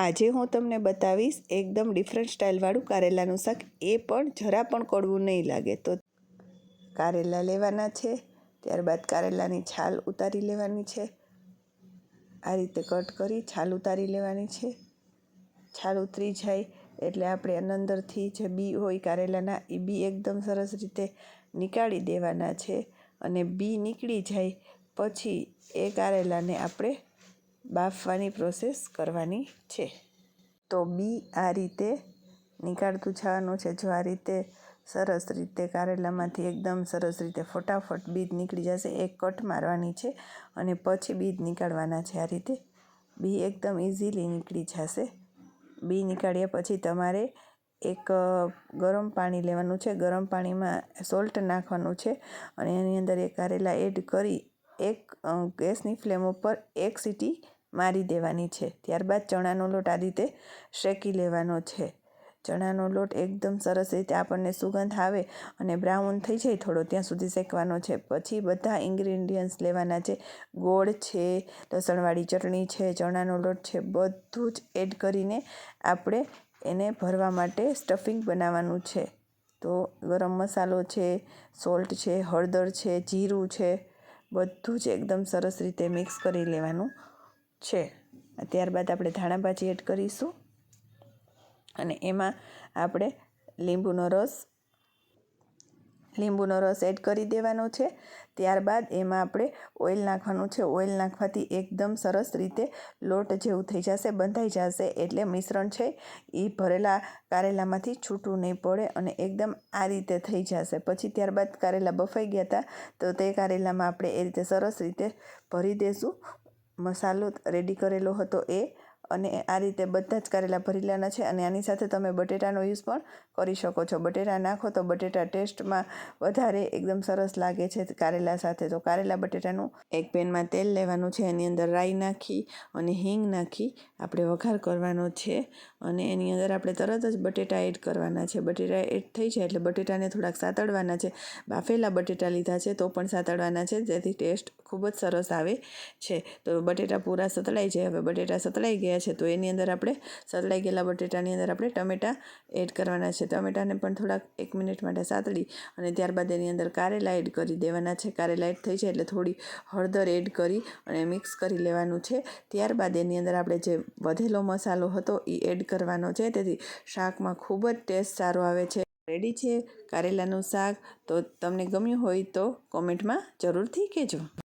આજે હું તમને બતાવીશ એકદમ ડિફરન્ટ સ્ટાઇલવાળું કારેલાનું શાક. એ પણ જરા પણ કડવું નહીં લાગે તો. કારેલા લેવાના છે, ત્યારબાદ કારેલાની છાલ ઉતારી લેવાની છે. આ રીતે કટ કરી છાલ ઉતારી લેવાની છે. છાલ ઉતરી જાય એટલે આપણે અંદરથી જે બી હોય કારેલાના, એ બી એકદમ સરસ રીતે નીકાળી દેવાના છે અને બી નીકળી જાય. પછી એ કારેલાને આપણે બાફવાની પ્રોસેસ કરવાની છે. તો બી આ રીતે નીકાળતું જવાનું છે. જો આ રીતે સરસ રીતે કારેલામાંથી એકદમ સરસ રીતે ફટાફટ બીજ નીકળી જશે. એક કટ મારવાની છે અને પછી બીજ નીકાળવાના છે આ રીતે. બી એકદમ ઇઝીલી નીકળી જશે. બી નીકાળ્યા પછી તમારે એક ગરમ પાણી લેવાનું છે. ગરમ પાણીમાં સોલ્ટ નાખવાનું છે અને એની અંદર એ કારેલા એડ કરી એક ગેસની ફ્લેમ ઉપર એક સીટી મારી દેવાની છે. ત્યારબાદ ચણાનો લોટ આ રીતે શેકી લેવાનો છે. ચણાનો લોટ એકદમ સરસ રીતે આપણને સુગંધ આવે અને બ્રાઉન થઈ જાય થોડો ત્યાં સુધી શેકવાનો છે. પછી બધા ઇન્ગ્રીડિયન્ટ્સ લેવાના છે. ગોળ છે, લસણવાળી ચટણી છે, ચણાનો લોટ છે, બધું જ એડ કરીને આપણે એને ભરવા માટે સ્ટફિંગ બનાવવાનું છે. તો ગરમ મસાલો છે, સોલ્ટ છે, હળદર છે, જીરું છે બધું જ એકદમ સરસ રીતે મિક્સ કરી લેવાનું છે. ત્યારબાદ આપણે ધાણાભાજી એડ કરીશું. અને એમાં આપણે લીંબુનો રસ લીંબુનો રસ એડ કરી દેવાનો છે. ત્યારબાદ એમાં આપણે ઓઇલ નાખવાનું છે. ઓઇલ નાખવાથી એકદમ સરસ રીતે લોટ જેવું થઈ જશે, બંધાઈ જશે. એટલે મિશ્રણ છે એ ભરેલા કારેલામાંથી છૂટું નહીં પડે અને એકદમ આ રીતે થઈ જશે. પછી ત્યારબાદ કારેલા બફાઈ ગયા હતા તો તે કારેલામાં આપણે એ રીતે સરસ રીતે ભરી દઈશું મસાલો રેડી કરેલો હતો એ. અને આ રીતે બધા જ કારેલા ભરી લેવાના છે અને આની સાથે તમે બટેટાનો યુઝ પણ કરી શકો છો. બટેટા નાખો તો બટેટા ટેસ્ટમાં વધારે એકદમ સરસ લાગે છે કારેલા સાથે. તો કારેલા બટેટાનું એક પેનમાં તેલ લેવાનું છે, એની અંદર રાઈ નાખી અને હિંગ નાખી આપણે વઘાર કરવાનો છે અને એની અંદર આપણે તરત જ બટેટા એડ કરવાના છે. બટેટા એડ થઈ જાય એટલે બટેટાને થોડાક સાતળવાના છે. બાફેલા બટેટા લીધા છે તો પણ સાતળવાના છે. જેથી ટેસ્ટ ખૂબ જ સરસ આવે છે. તો બટેટા પૂરા સતળાઈ જાય. હવે બટેટા સતળાઈ ગયા છે. તો એની અંદર આપણે સતળાઈ ગયેલા બટેટાની અંદર આપણે ટમેટાં એડ કરવાના છે. ટમેટાને પણ થોડાક એક મિનિટ માટે સાતળી અને ત્યારબાદ એની અંદર કારેલા એડ કરી દેવાના છે. કારેલા એડ થઈ જાય એટલે થોડી હળદર એડ કરી અને મિક્સ કરી લેવાનું છે. ત્યારબાદ એની અંદર આપણે જે વધેલો મસાલો હતો એ એડ કરવાનો છે. તેથી શાકમાં ખૂબ જ ટેસ્ટ સારો આવે છે. રેડી છે કારેલાનું શાક? તો તમને ગમ્યું હોય તો કોમેન્ટમાં જરૂરથી કહેજો.